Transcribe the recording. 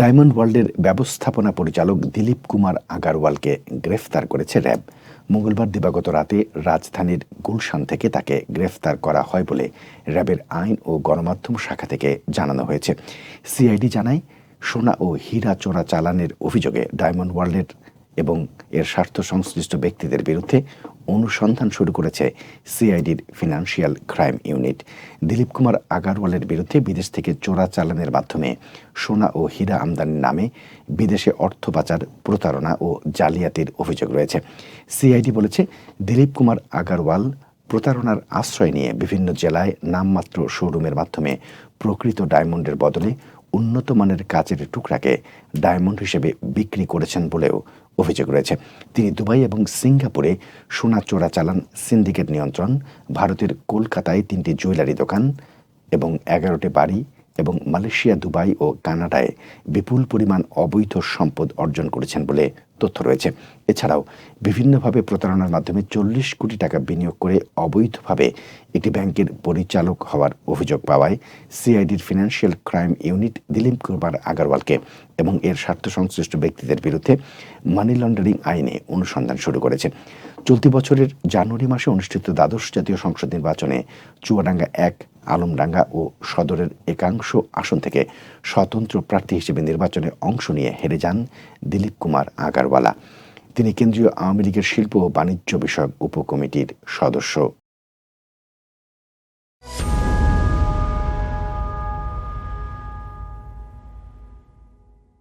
Diamond ওয়ার্ল্ডের ব্যবস্থাপনা পরিচালক দিলীপ কুমার আগারওয়ালকে গ্রেফতার করেছে র্যাব। মঙ্গলবার দিবাগত রাতে রাজধানীর গুলশান থেকে তাকে গ্রেফতার করা হয় বলে র্যাবের আইন ও গণমাধ্যম শাখা থেকে জানানো হয়েছে। সিআইডি জানায়, সোনা ও হীরা চোরা চালানের অভিযোগে ডায়মন্ড ওয়ার্ল্ডের এবং এর স্বার্থ সংশ্লিষ্ট ব্যক্তিদের বিরুদ্ধে অনুসন্ধান শুরু করেছে সিআইডির financial crime unit. Dilip Kumar আগারওয়ালের বিরুদ্ধে বিদেশ থেকে চোরা চালানের মাধ্যমে সোনা ও হীরা আমদানির নামে বিদেশে অর্থ পাচার, প্রতারণা ও জালিয়াতির অভিযোগ রয়েছে। সিআইডি বলেছে, দিলীপ কুমার আগারওয়াল প্রতারণার আশ্রয় নিয়ে বিভিন্ন জেলায় নামমাত্র শোরুমের মাধ্যমে প্রকৃত ডায়মন্ডের বদলে উন্নত মানের কাচের টুকরাকে ডায়মন্ড হিসেবে বিক্রি করেছেন বলেও অভিযোগ রয়েছে। তিনি দুবাই এবং সিঙ্গাপুরে সোনা চোরা চালান, সিন্ডিকেট নিয়ন্ত্রণ, ভারতের কলকাতায় তিনটি জুয়েলারি দোকান এবং এগারোটি বাড়ি এবং মালয়েশিয়া, দুবাই ও কানাডায় বিপুল পরিমাণ অবৈধ সম্পদ অর্জন করেছেন বলে তথ্য রয়েছে। এছাড়াও বিভিন্নভাবে প্রতারণার মাধ্যমে চল্লিশ কোটি টাকা বিনিয়োগ করে অবৈধভাবে একটি ব্যাংকের পরিচালক হওয়ার অভিযোগ পাওয়ায় সিআইডির financial crime unit Dilip Kumar আগারওয়ালকে এবং এর স্বার্থ সংশ্লিষ্ট ব্যক্তিদের বিরুদ্ধে মানি লন্ডারিং আইনে অনুসন্ধান শুরু করেছে। চলতি বছরের জানুয়ারি মাসে অনুষ্ঠিত দ্বাদশ জাতীয় সংসদ নির্বাচনে চুয়াডাঙ্গা এক, আলমডাঙ্গা ও সদরের একাংশ আসন থেকে স্বতন্ত্র প্রার্থী হিসেবে নির্বাচনে অংশ নিয়ে হেরে যান দিলীপ কুমার আগারওয়ালা তিনি কেন্দ্রীয় আওয়ামী লীগের শিল্প ও বাণিজ্য বিষয়ক উপকমিটির সদস্য।